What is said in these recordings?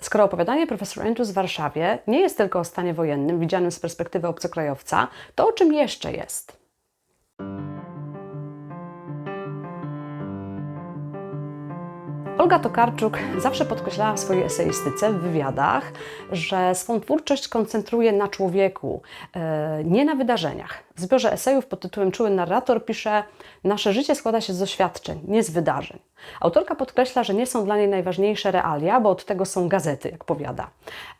Skoro opowiadanie profesor Andrews w Warszawie nie jest tylko o stanie wojennym, widzianym z perspektywy obcokrajowca, to o czym jeszcze jest? Olga Tokarczuk zawsze podkreślała w swojej eseistyce, w wywiadach, że swą twórczość koncentruje na człowieku, e, nie na wydarzeniach. W zbiorze esejów pod tytułem Czuły narrator pisze: Nasze życie składa się z doświadczeń, nie z wydarzeń. Autorka podkreśla, że nie są dla niej najważniejsze realia, bo od tego są gazety, jak powiada.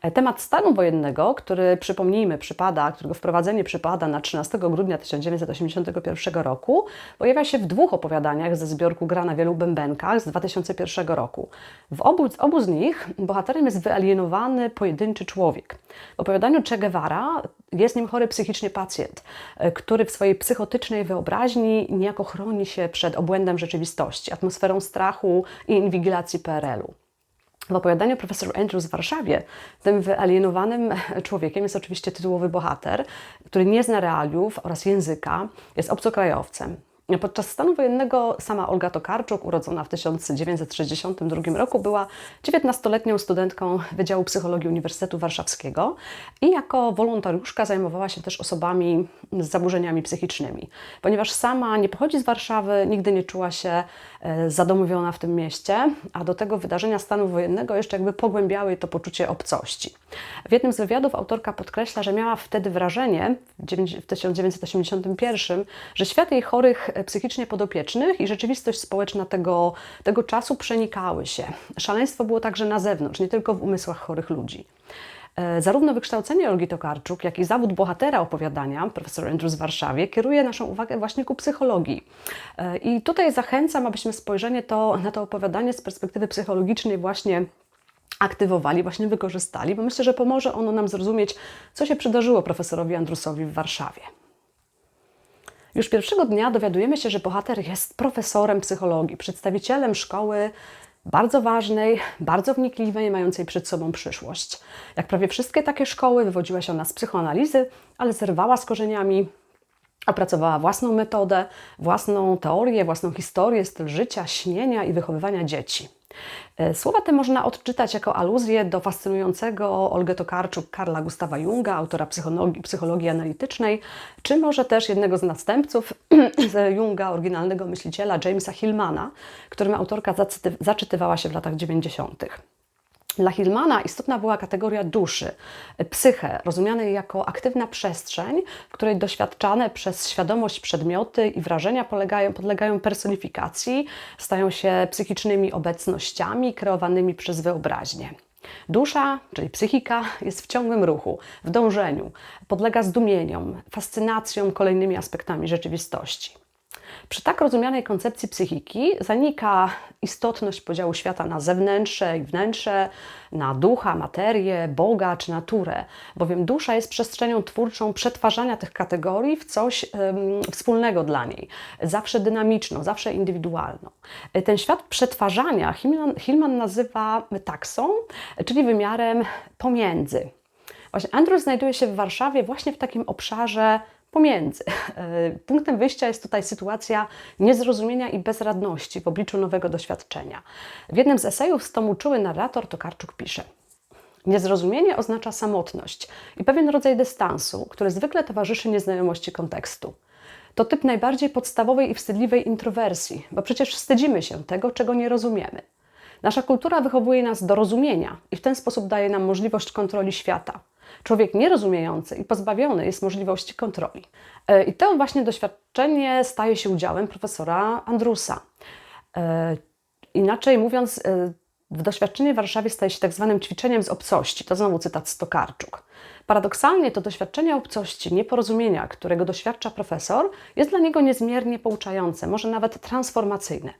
E, temat stanu wojennego, który przypomnijmy, przypada, którego wprowadzenie przypada na 13 grudnia 1981 roku, pojawia się w dwóch opowiadaniach ze zbiorku Gra na wielu bębenkach z 2001 roku. W obu, obu z nich bohaterem jest wyalienowany pojedynczy człowiek. W opowiadaniu Che Guevara jest nim chory psychicznie pacjent, e, który w swojej psychotycznej wyobraźni niejako chroni się przed obłędem rzeczywistości, atmosferą strachu i inwigilacji PRL-u. W opowiadaniu profesor Andrews w Warszawie tym wyalienowanym człowiekiem jest oczywiście tytułowy bohater, który nie zna realiów oraz języka, jest obcokrajowcem. Podczas stanu wojennego sama Olga Tokarczuk, urodzona w 1962 roku, była 19-letnią studentką Wydziału Psychologii Uniwersytetu Warszawskiego i jako wolontariuszka zajmowała się też osobami z zaburzeniami psychicznymi. Ponieważ sama nie pochodzi z Warszawy, nigdy nie czuła się zadomowiona w tym mieście, a do tego wydarzenia stanu wojennego jeszcze jakby pogłębiały to poczucie obcości. W jednym z wywiadów autorka podkreśla, że miała wtedy wrażenie w 1981, że świat jej chorych psychicznie podopiecznych i rzeczywistość społeczna tego, tego czasu przenikały się. Szaleństwo było także na zewnątrz, nie tylko w umysłach chorych ludzi. E, zarówno wykształcenie Olgi Tokarczuk, jak i zawód bohatera opowiadania, profesor Andrews w Warszawie, kieruje naszą uwagę właśnie ku psychologii. E, I tutaj zachęcam, abyśmy spojrzenie to, na to opowiadanie z perspektywy psychologicznej właśnie aktywowali, właśnie wykorzystali, bo myślę, że pomoże ono nam zrozumieć, co się przydarzyło profesorowi Andrusowi w Warszawie. Już pierwszego dnia dowiadujemy się, że bohater jest profesorem psychologii, przedstawicielem szkoły bardzo ważnej, bardzo wnikliwej, mającej przed sobą przyszłość. Jak prawie wszystkie takie szkoły, wywodziła się ona z psychoanalizy, ale zerwała z korzeniami Opracowała własną metodę, własną teorię, własną historię, styl życia, śnienia i wychowywania dzieci. E, słowa te można odczytać jako aluzję do fascynującego Olgę Tokarczuk Karla Gustawa Junga, autora psychologii, psychologii analitycznej, czy może też jednego z następców Junga, oryginalnego myśliciela Jamesa Hillmana, którym autorka zaczytywała się w latach 90. Dla Hillmana istotna była kategoria duszy, psyche, rozumianej jako aktywna przestrzeń, w której doświadczane przez świadomość przedmioty i wrażenia polegają, podlegają personifikacji, stają się psychicznymi obecnościami kreowanymi przez wyobraźnię. Dusza, czyli psychika, jest w ciągłym ruchu, w dążeniu, podlega zdumieniom, fascynacjom kolejnymi aspektami rzeczywistości. Przy tak rozumianej koncepcji psychiki zanika istotność podziału świata na zewnętrzne i wnętrze, na ducha, materię, Boga czy naturę, bowiem dusza jest przestrzenią twórczą przetwarzania tych kategorii w coś wspólnego dla niej, zawsze dynamiczną, zawsze indywidualną. Ten świat przetwarzania Hillman, Hillman nazywa taksą, czyli wymiarem pomiędzy. Właśnie Andrew znajduje się w Warszawie właśnie w takim obszarze pomiędzy. E, punktem wyjścia jest tutaj sytuacja niezrozumienia i bezradności w obliczu nowego doświadczenia. W jednym z esejów z tomu Czuły narrator Tokarczuk pisze Niezrozumienie oznacza samotność i pewien rodzaj dystansu, który zwykle towarzyszy nieznajomości kontekstu. To typ najbardziej podstawowej i wstydliwej introwersji, bo przecież wstydzimy się tego, czego nie rozumiemy. Nasza kultura wychowuje nas do rozumienia i w ten sposób daje nam możliwość kontroli świata. Człowiek nierozumiejący i pozbawiony jest możliwości kontroli. E, I to właśnie doświadczenie staje się udziałem profesora Andrusa. E, inaczej mówiąc, e, doświadczenie w Warszawie staje się tak zwanym ćwiczeniem z obcości. To znowu cytat z Tokarczuk. Paradoksalnie to doświadczenie obcości, nieporozumienia, którego doświadcza profesor, jest dla niego niezmiernie pouczające, może nawet transformacyjne.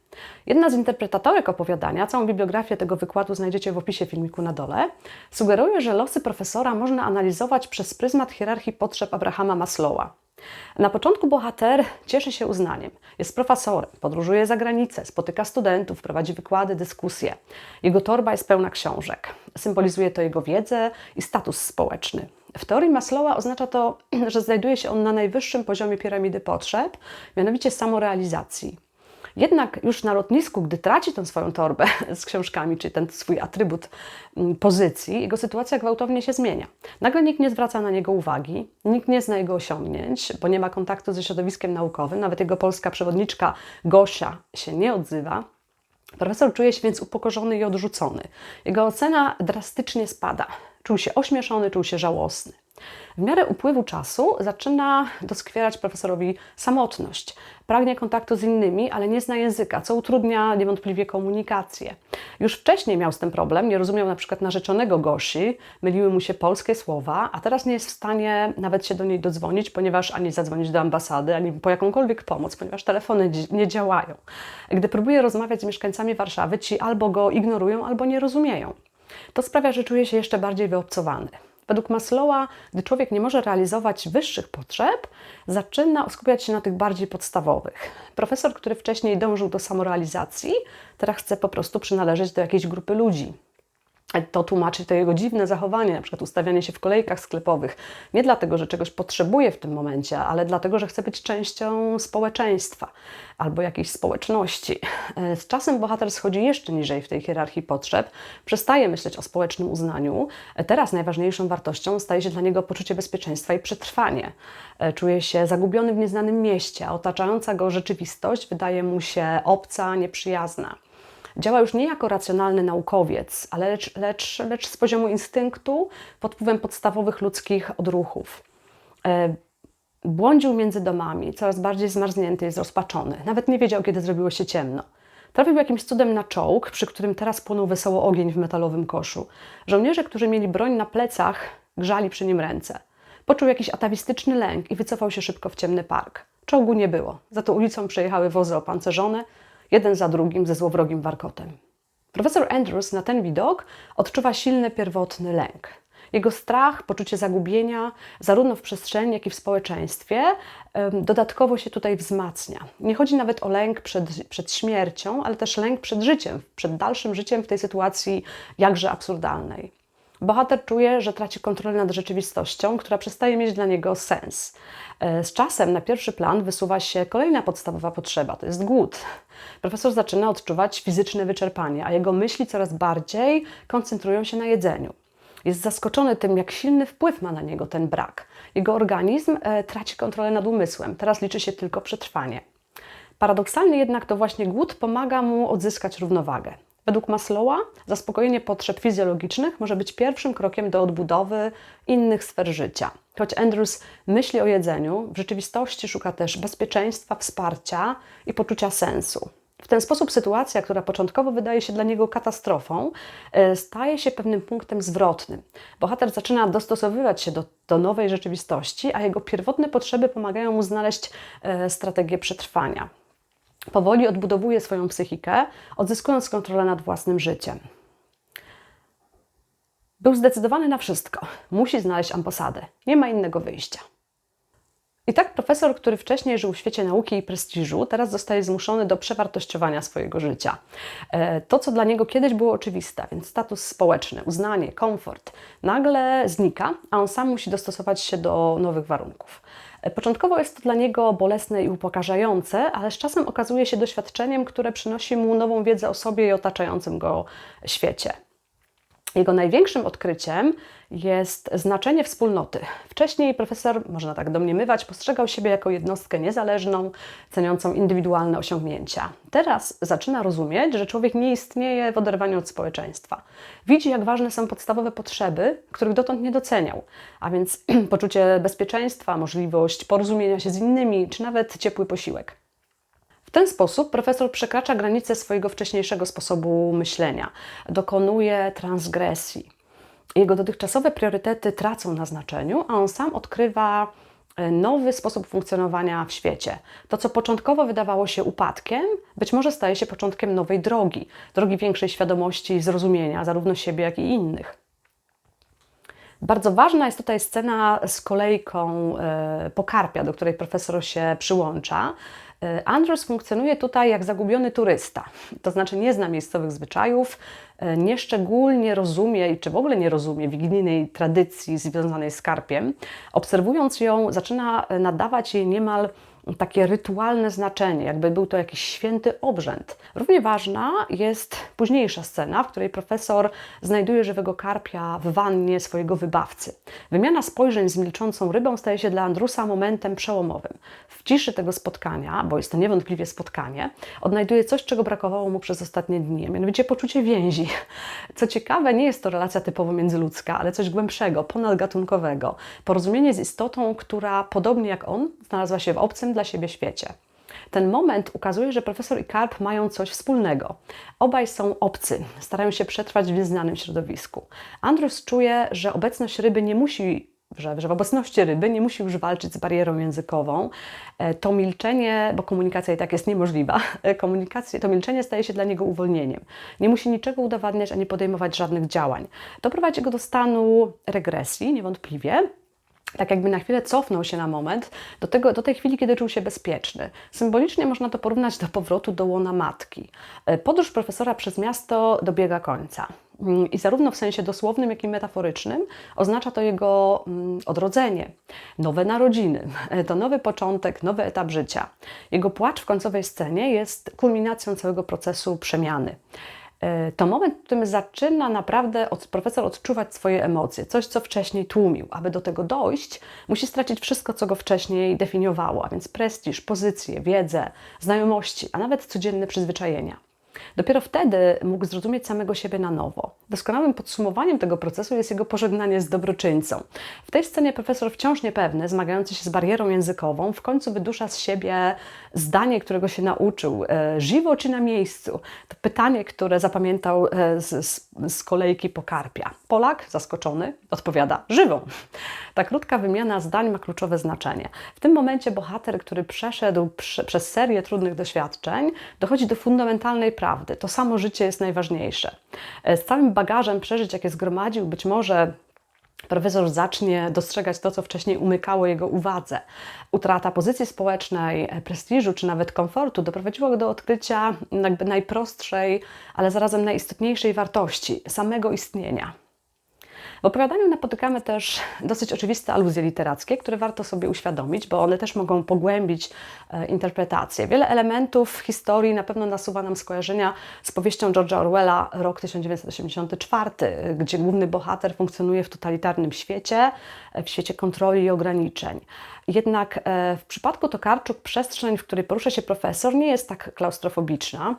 Jedna z interpretatorek opowiadania, całą bibliografię tego wykładu znajdziecie w opisie filmiku na dole, sugeruje, że losy profesora można analizować przez pryzmat hierarchii potrzeb Abrahama Maslowa. Na początku bohater cieszy się uznaniem. Jest profesorem, podróżuje za granicę, spotyka studentów, prowadzi wykłady, dyskusje. Jego torba jest pełna książek. Symbolizuje to jego wiedzę i status społeczny. W teorii Maslowa oznacza to, że znajduje się on na najwyższym poziomie piramidy potrzeb, mianowicie samorealizacji. Jednak już na lotnisku, gdy traci tę swoją torbę z książkami, czy ten swój atrybut mm, pozycji, jego sytuacja gwałtownie się zmienia. Nagle nikt nie zwraca na niego uwagi, nikt nie zna jego osiągnięć, bo nie ma kontaktu ze środowiskiem naukowym, nawet jego polska przewodniczka Gosia się nie odzywa. Profesor czuje się więc upokorzony i odrzucony. Jego ocena drastycznie spada. Czuł się ośmieszony, czuł się żałosny. W miarę upływu czasu zaczyna doskwierać profesorowi samotność. Pragnie kontaktu z innymi, ale nie zna języka, co utrudnia niewątpliwie komunikację. Już wcześniej miał z tym problem, nie rozumiał na przykład narzeczonego Gosi, myliły mu się polskie słowa, a teraz nie jest w stanie nawet się do niej dodzwonić, ponieważ ani zadzwonić do ambasady, ani po jakąkolwiek pomoc, ponieważ telefony nie działają. Gdy próbuje rozmawiać z mieszkańcami Warszawy, ci albo go ignorują, albo nie rozumieją. To sprawia, że czuje się jeszcze bardziej wyobcowany. Według Maslowa, gdy człowiek nie może realizować wyższych potrzeb, zaczyna skupiać się na tych bardziej podstawowych. Profesor, który wcześniej dążył do samorealizacji, teraz chce po prostu przynależeć do jakiejś grupy ludzi. To tłumaczy to jego dziwne zachowanie, na przykład ustawianie się w kolejkach sklepowych. Nie dlatego, że czegoś potrzebuje w tym momencie, ale dlatego, że chce być częścią społeczeństwa albo jakiejś społeczności. Z czasem bohater schodzi jeszcze niżej w tej hierarchii potrzeb, przestaje myśleć o społecznym uznaniu. Teraz najważniejszą wartością staje się dla niego poczucie bezpieczeństwa i przetrwanie. Czuje się zagubiony w nieznanym mieście, a otaczająca go rzeczywistość wydaje mu się obca, nieprzyjazna. Działa już nie jako racjonalny naukowiec, ale lecz, lecz, lecz z poziomu instynktu pod wpływem podstawowych ludzkich odruchów. E, błądził między domami, coraz bardziej zmarznięty i zrozpaczony. Nawet nie wiedział, kiedy zrobiło się ciemno. Trafił jakimś cudem na czołg, przy którym teraz płonął wesoło ogień w metalowym koszu. Żołnierze, którzy mieli broń na plecach, grzali przy nim ręce. Poczuł jakiś atawistyczny lęk i wycofał się szybko w ciemny park. Czołgu nie było, za to ulicą przejechały wozy opancerzone, jeden za drugim ze złowrogim warkotem. Profesor Andrews na ten widok odczuwa silny pierwotny lęk. Jego strach, poczucie zagubienia, zarówno w przestrzeni, jak i w społeczeństwie, dodatkowo się tutaj wzmacnia. Nie chodzi nawet o lęk przed, przed śmiercią, ale też lęk przed życiem, przed dalszym życiem w tej sytuacji jakże absurdalnej. Bohater czuje, że traci kontrolę nad rzeczywistością, która przestaje mieć dla niego sens. E, z czasem na pierwszy plan wysuwa się kolejna podstawowa potrzeba to jest głód. Profesor zaczyna odczuwać fizyczne wyczerpanie, a jego myśli coraz bardziej koncentrują się na jedzeniu. Jest zaskoczony tym, jak silny wpływ ma na niego ten brak. Jego organizm e, traci kontrolę nad umysłem, teraz liczy się tylko przetrwanie. Paradoksalnie jednak to właśnie głód pomaga mu odzyskać równowagę. Według Maslowa zaspokojenie potrzeb fizjologicznych może być pierwszym krokiem do odbudowy innych sfer życia. Choć Andrews myśli o jedzeniu, w rzeczywistości szuka też bezpieczeństwa, wsparcia i poczucia sensu. W ten sposób sytuacja, która początkowo wydaje się dla niego katastrofą, e, staje się pewnym punktem zwrotnym. Bohater zaczyna dostosowywać się do, do nowej rzeczywistości, a jego pierwotne potrzeby pomagają mu znaleźć e, strategię przetrwania. Powoli odbudowuje swoją psychikę, odzyskując kontrolę nad własnym życiem. Był zdecydowany na wszystko. Musi znaleźć ambasadę. Nie ma innego wyjścia. I tak profesor, który wcześniej żył w świecie nauki i prestiżu, teraz zostaje zmuszony do przewartościowania swojego życia. E, to, co dla niego kiedyś było oczywiste, więc status społeczny, uznanie, komfort, nagle znika, a on sam musi dostosować się do nowych warunków. Początkowo jest to dla niego bolesne i upokarzające, ale z czasem okazuje się doświadczeniem, które przynosi mu nową wiedzę o sobie i otaczającym go świecie. Jego największym odkryciem jest znaczenie wspólnoty. Wcześniej profesor, można tak domniemywać, postrzegał siebie jako jednostkę niezależną, ceniącą indywidualne osiągnięcia. Teraz zaczyna rozumieć, że człowiek nie istnieje w oderwaniu od społeczeństwa. Widzi, jak ważne są podstawowe potrzeby, których dotąd nie doceniał, a więc poczucie bezpieczeństwa, możliwość porozumienia się z innymi, czy nawet ciepły posiłek. W ten sposób profesor przekracza granice swojego wcześniejszego sposobu myślenia, dokonuje transgresji. Jego dotychczasowe priorytety tracą na znaczeniu, a on sam odkrywa e, nowy sposób funkcjonowania w świecie. To, co początkowo wydawało się upadkiem, być może staje się początkiem nowej drogi, drogi większej świadomości i zrozumienia zarówno siebie, jak i innych. Bardzo ważna jest tutaj scena z kolejką e, pokarpia, do której profesor się przyłącza. E, Andros funkcjonuje tutaj jak zagubiony turysta, to znaczy nie zna miejscowych zwyczajów, e, nieszczególnie rozumie, czy w ogóle nie rozumie wigilijnej tradycji związanej z karpiem. Obserwując ją, zaczyna nadawać jej niemal takie rytualne znaczenie, jakby był to jakiś święty obrzęd. Równie ważna jest późniejsza scena, w której profesor znajduje żywego karpia w wannie swojego wybawcy. Wymiana spojrzeń z milczącą rybą staje się dla Andrusa momentem przełomowym. W ciszy tego spotkania, bo jest to niewątpliwie spotkanie, odnajduje coś, czego brakowało mu przez ostatnie dni, mianowicie poczucie więzi. Co ciekawe, nie jest to relacja typowo międzyludzka, ale coś głębszego, ponadgatunkowego. Porozumienie z istotą, która podobnie jak on, znalazła się w obcym dla siebie świecie. Ten moment ukazuje, że profesor i karp mają coś wspólnego. Obaj są obcy, starają się przetrwać w nieznanym środowisku. Andrews czuje, że obecność ryby nie musi że, że w obecności ryby nie musi już walczyć z barierą językową. E, to milczenie, bo komunikacja i tak jest niemożliwa, e, komunikacja, to milczenie staje się dla niego uwolnieniem. Nie musi niczego udowadniać ani podejmować żadnych działań. To prowadzi go do stanu regresji, niewątpliwie, tak jakby na chwilę cofnął się na moment do, tego, do tej chwili, kiedy czuł się bezpieczny. Symbolicznie można to porównać do powrotu do łona matki. E, podróż profesora przez miasto dobiega końca. Mm, I zarówno w sensie dosłownym, jak i metaforycznym oznacza to jego mm, odrodzenie, nowe narodziny, e, to nowy początek, nowy etap życia. Jego płacz w końcowej scenie jest kulminacją całego procesu przemiany. E, to moment, w którym zaczyna naprawdę od, profesor odczuwać swoje emocje, coś, co wcześniej tłumił. Aby do tego dojść, musi stracić wszystko, co go wcześniej definiowało, a więc prestiż, pozycję, wiedzę, znajomości, a nawet codzienne przyzwyczajenia. Dopiero wtedy mógł zrozumieć samego siebie na nowo. Doskonałym podsumowaniem tego procesu jest jego pożegnanie z dobroczyńcą. W tej scenie profesor wciąż niepewny, zmagający się z barierą językową, w końcu wydusza z siebie zdanie, którego się nauczył. E, żywo czy na miejscu? To pytanie, które zapamiętał e, z, z, z kolejki pokarpia. Polak, zaskoczony, odpowiada żywą. Ta krótka wymiana zdań ma kluczowe znaczenie. W tym momencie bohater, który przeszedł przez serię trudnych doświadczeń, dochodzi do fundamentalnej prawdy. To samo życie jest najważniejsze. E, z całym bagażem przeżyć, jakie zgromadził, być może profesor zacznie dostrzegać to, co wcześniej umykało jego uwadze. Utrata pozycji społecznej, e, prestiżu czy nawet komfortu doprowadziła go do odkrycia najprostszej, ale zarazem najistotniejszej wartości samego istnienia. W opowiadaniu napotykamy też dosyć oczywiste aluzje literackie, które warto sobie uświadomić, bo one też mogą pogłębić e, interpretację. Wiele elementów historii na pewno nasuwa nam skojarzenia z powieścią George'a Orwella Rok 1984, gdzie główny bohater funkcjonuje w totalitarnym świecie, e, w świecie kontroli i ograniczeń. Jednak e, w przypadku Tokarczuk przestrzeń, w której porusza się profesor, nie jest tak klaustrofobiczna,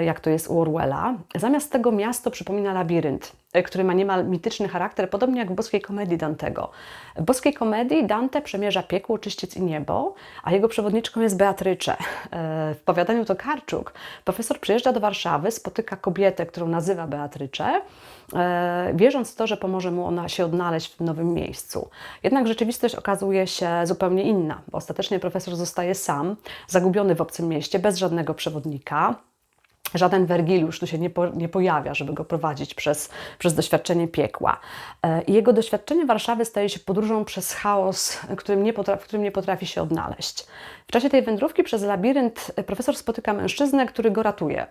jak to jest u Orwella. Zamiast tego miasto przypomina labirynt, który ma niemal mityczny charakter, podobnie jak w boskiej komedii Dantego. W boskiej komedii Dante przemierza piekło, czyściec i niebo, a jego przewodniczką jest Beatrycze. W powiadaniu Tokarczuk profesor przyjeżdża do Warszawy, spotyka kobietę, którą nazywa Beatrycze, wierząc w to, że pomoże mu ona się odnaleźć w nowym miejscu. Jednak rzeczywistość okazuje się zupełnie inna, bo ostatecznie profesor zostaje sam, zagubiony w obcym mieście, bez żadnego przewodnika. Żaden Wergiliusz tu się nie, po, nie, pojawia, żeby go prowadzić przez, przez doświadczenie piekła. E, jego doświadczenie Warszawy staje się podróżą przez chaos, którym nie potrafi, w którym nie potrafi się odnaleźć. W czasie tej wędrówki przez labirynt profesor spotyka mężczyznę, który go ratuje,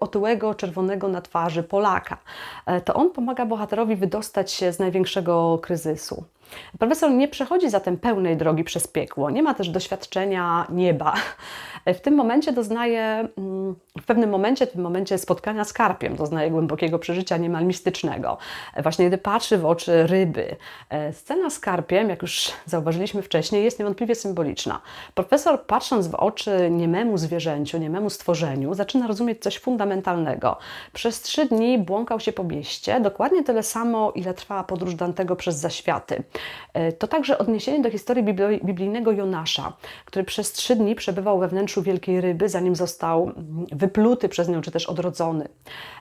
otyłego, czerwonego na twarzy Polaka. E, to on pomaga bohaterowi wydostać się z największego kryzysu. Profesor nie przechodzi zatem pełnej drogi przez piekło, nie ma też doświadczenia nieba. W tym momencie doznaje, mm, w pewnym momencie, w tym momencie spotkania z karpiem, doznaje głębokiego przeżycia niemal mistycznego. Właśnie gdy patrzy w oczy ryby. E, scena z karpiem, jak już zauważyliśmy wcześniej, jest niewątpliwie symboliczna. Profesor, patrząc w oczy niememu zwierzęciu, niememu stworzeniu, zaczyna rozumieć coś fundamentalnego. Przez trzy dni błąkał się po mieście, dokładnie tyle samo, ile trwała podróż Dantego przez zaświaty. E, to także odniesienie do historii biblijnego Jonasza, który przez trzy dni przebywał we wnętrzu wielkiej ryby, zanim został mm, wypluty przez nią, czy też odrodzony.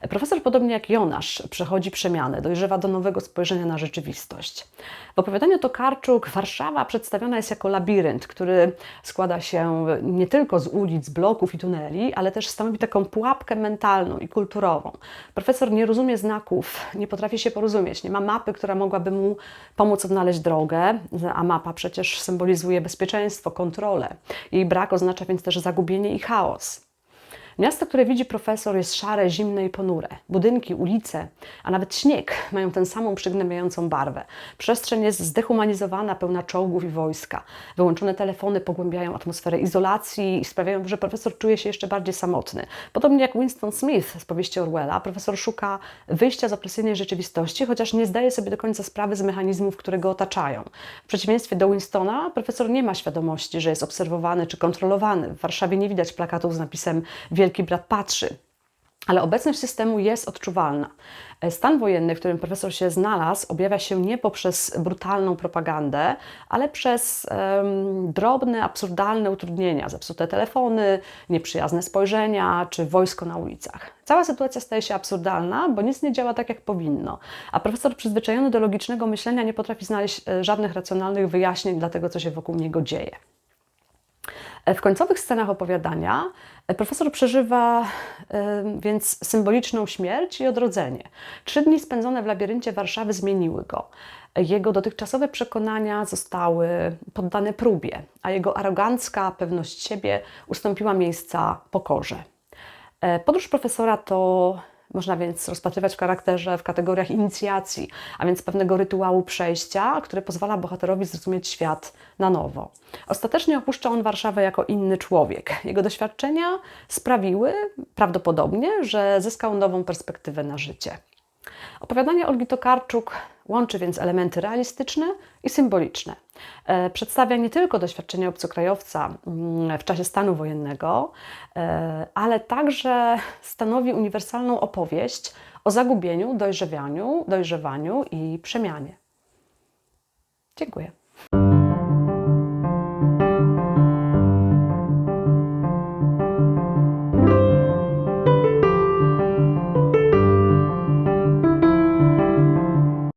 Profesor, podobnie jak Jonasz, przechodzi przemianę, dojrzewa do nowego spojrzenia na rzeczywistość. W opowiadaniu Tokarczuk Warszawa przedstawiona jest jako labirynt, który składa się nie tylko z ulic, bloków i tuneli, ale też stanowi taką pułapkę mentalną i kulturową. Profesor nie rozumie znaków, nie potrafi się porozumieć, nie ma mapy, która mogłaby mu pomóc odnaleźć drogę, a mapa przecież symbolizuje bezpieczeństwo, kontrolę. Jej brak oznacza więc też zagubienie i chaos. Miasto, które widzi profesor, jest szare, zimne i ponure. Budynki, ulice, a nawet śnieg mają tę samą przygnębiającą barwę. Przestrzeń jest zdehumanizowana, pełna czołgów i wojska. Wyłączone telefony pogłębiają atmosferę izolacji i sprawiają, że profesor czuje się jeszcze bardziej samotny. Podobnie jak Winston Smith z powieści Orwella, profesor szuka wyjścia z opresyjnej rzeczywistości, chociaż nie zdaje sobie do końca sprawy z mechanizmów, które go otaczają. W przeciwieństwie do Winstona, profesor nie ma świadomości, że jest obserwowany czy kontrolowany. W Warszawie nie widać plakatów z napisem Wielki brat patrzy. Ale obecność systemu jest odczuwalna. Stan wojenny, w którym profesor się znalazł, objawia się nie poprzez brutalną propagandę, ale przez um, drobne, absurdalne utrudnienia, zepsute telefony, nieprzyjazne spojrzenia czy wojsko na ulicach. Cała sytuacja staje się absurdalna, bo nic nie działa tak, jak powinno. A profesor przyzwyczajony do logicznego myślenia nie potrafi znaleźć e, żadnych racjonalnych wyjaśnień dla tego, co się wokół niego dzieje. W końcowych scenach opowiadania profesor przeżywa więc symboliczną śmierć i odrodzenie. Trzy dni spędzone w labiryncie Warszawy zmieniły go. Jego dotychczasowe przekonania zostały poddane próbie, a jego arogancka pewność siebie ustąpiła miejsca pokorze. Podróż profesora to można więc rozpatrywać w charakterze, w kategoriach inicjacji, a więc pewnego rytuału przejścia, który pozwala bohaterowi zrozumieć świat na nowo. Ostatecznie opuszcza on Warszawę jako inny człowiek. Jego doświadczenia sprawiły prawdopodobnie, że zyskał nową perspektywę na życie. Opowiadanie Olgi Tokarczuk łączy więc elementy realistyczne i symboliczne. E, przedstawia nie tylko doświadczenie obcokrajowca mm, w czasie stanu wojennego, e, ale także stanowi uniwersalną opowieść o zagubieniu, dojrzewaniu, dojrzewaniu i przemianie. Dziękuję.